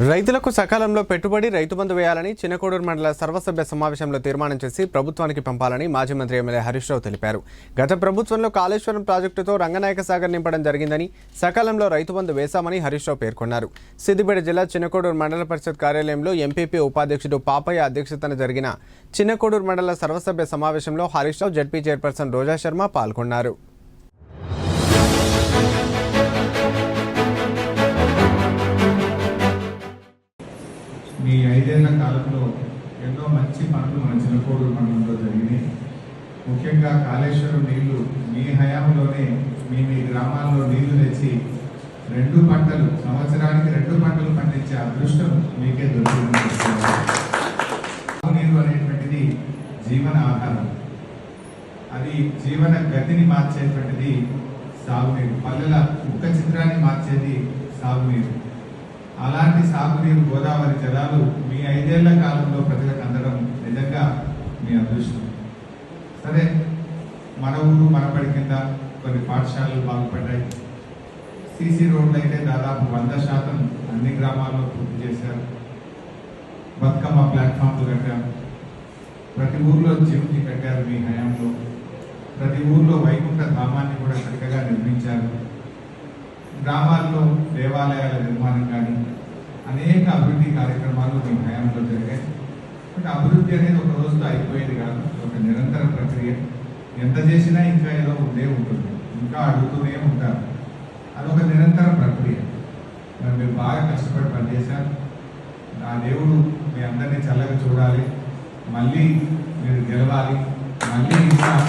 రైతులకు సకాలంలో పెట్టుబడి రైతు బంధు వేయాలని చిన్నకోడూరు మండల సర్వసభ్య సమావేశంలో తీర్మానం చేసి ప్రభుత్వానికి పంపాలని మాజీ మంత్రి ఎమ్మెల్యే హరీష్ రావు తెలిపారు. గత ప్రభుత్వంలో కాళేశ్వరం ప్రాజెక్టుతో రంగనాయక సాగర్ నింపడం జరిగిందని సకాలంలో రైతు బంధు వేశామని హరీష్ రావు పేర్కొన్నారు. సిద్దిపేట జిల్లా చిన్నకోడూరు మండల పరిషత్ కార్యాలయంలో ఎంపీపీ ఉపాధ్యక్షుడు పాపయ్య అధ్యక్షతన జరిగిన చిన్నకోడూరు మండల సర్వసభ్య సమావేశంలో హరీష్ రావు జడ్పీ చైర్పర్సన్ రోజా శర్మ పాల్గొన్నారు. ఐదేళ్ళ ఎన్నో మంచి పనులు మన చిన్నకోడు మండలంలో జరిగినాయి. ముఖ్యంగా కాళేశ్వరం నీళ్ళు మీ హయాంలోనే మీ మీ గ్రామాల్లో నీళ్ళు తెచ్చి రెండు పంటలు సంవత్సరానికి రెండు పంటలు పండించే అదృష్టం మీకే దొరికింది నీరు అనేటువంటిది జీవన ఆధారం. అది జీవన గతిని మార్చేటువంటిది సాగునీరు. పల్లెల ముఖ చిత్రాన్ని మార్చేది సాగునీరు. అలాంటి సాగునీరు గోదావరి జలాలు మీ ఐదేళ్ళ కాలంలో ప్రజలకు అందడం నిజంగా మీ అదృష్టం. సరే మన ఊరు మనపడి కింద కొన్ని పాఠశాలలు బాగుపడ్డాయి. సీసీ రోడ్లు అయితే దాదాపు వంద శాతం అన్ని గ్రామాల్లో పూర్తి చేశారు. బతుకమ్మ ప్లాట్ఫామ్లు కట్టారు. ప్రతి ఊర్లో జిమ్కి కట్టారు మీ హయాంలో. ప్రతి ఊర్లో వైకుంఠ ధామాన్ని కూడా చక్కగా నిర్మించారు. గ్రామాల్లో దేవాలయాల నిర్మాణం కానీ అనేక అభివృద్ధి కార్యక్రమాలు మీ హయాంలో జరిగాయి. బట్ అభివృద్ధి అనేది ఒక రోజుతో అయిపోయేది కాదు ఒక నిరంతర ప్రక్రియ. ఎంత చేసినా ఇంకా ఏదో ఉండే ఉంటుంది ఇంకా అడుగుతూనే ఉంటారు. అదొక నిరంతర ప్రక్రియ. మరి మీరు బాగా కష్టపడి పనిచేశారు. ఆ దేవుడు మీ అందరినీ చల్లగా చూడాలి. మళ్ళీ మీరు గెలవాలి. మళ్ళీ ఇంకా